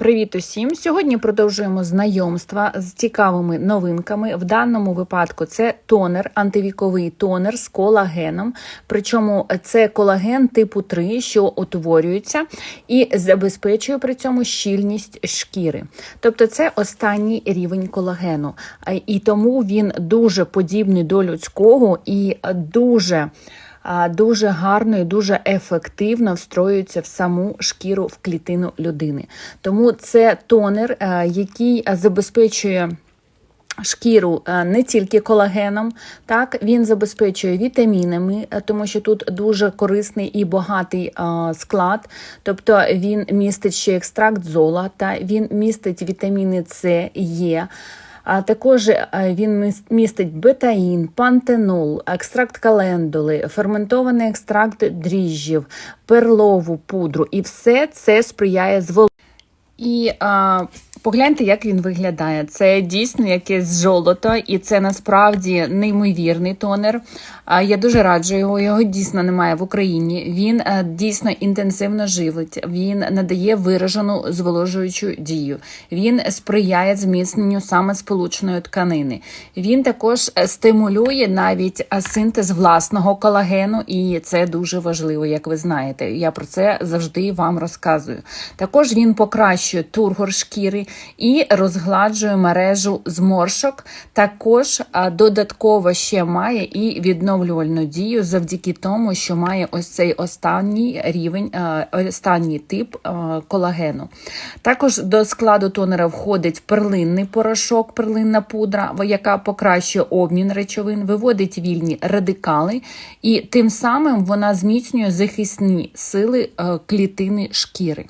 Привіт усім! Сьогодні продовжуємо знайомства з цікавими новинками. В даному випадку це тонер, антивіковий тонер з колагеном. Причому це колаген типу 3, що утворюється і забезпечує при цьому щільність шкіри. Тобто це останній рівень колагену. І тому він дуже подібний до людського і дуже дуже гарно і дуже ефективно встроюється в саму шкіру в клітину людини. Тому це тонер, е, який забезпечує. Шкіру е, не тільки колагеном, так він забезпечує вітамінами, е, тому що тут дуже корисний і багатий е, склад. Тобто він містить ще екстракт золота, він містить вітаміни С, Е. А також е, він міс- містить бетаїн, пантенол, екстракт календули, ферментований екстракт дріжджів, перлову пудру. І все це сприяє зволоженню. І а, погляньте, як він виглядає. Це дійсно якесь золото, і це насправді неймовірний тонер. Я дуже раджу його. Його дійсно немає в Україні. Він дійсно інтенсивно живить. Він надає виражену зволожуючу дію. Він сприяє зміцненню саме сполучної тканини. Він також е, стимулює навіть синтез власного колагену, і це дуже важливо, як ви знаєте. Я про це завжди вам розказую. Також він покращує тургор шкіри і розгладжує мережу зморшок. Також додатково ще має і відновлювальну дію завдяки тому, що має ось цей останній рівень, останній тип колагену. Також до складу тонера входить перлинний порошок, перлинна пудра, яка покращує обмін речовин, виводить вільні радикали, і тим самим вона зміцнює захисні сили е, клітини шкіри.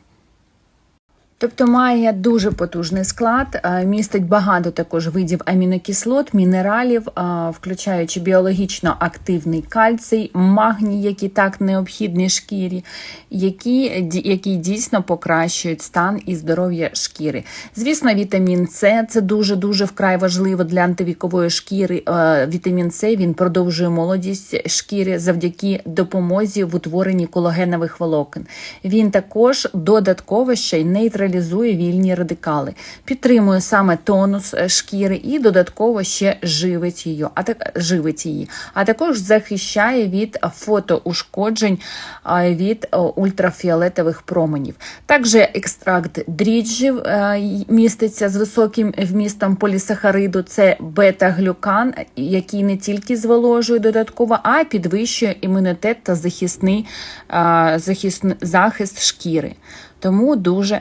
Тобто має дуже потужний склад, е, містить багато також видів амінокислот, мінералів, е, включаючи біологічно активний кальцій, магній, які так необхідні шкірі, які, які дійсно покращують стан і здоров'я шкіри. Звісно, вітамін С це дуже дуже вкрай важливо для антивікової шкіри. Е, Вітамін С він продовжує молодість шкіри завдяки допомозі в утворенні колагенових волокон. Він також додатково ще й нейтралізує вільні радикали, підтримує саме тонус е, шкіри і додатково ще живить її, а так живить її, а також захищає від фотоушкоджень від е, ультрафіолетових променів. Також екстракт дріжджів е, міститься з високим вмістом полісахариду. Це бета-глюкан, який не тільки зволожує додатково, а й підвищує імунітет та захисний, захист шкіри. Тому дуже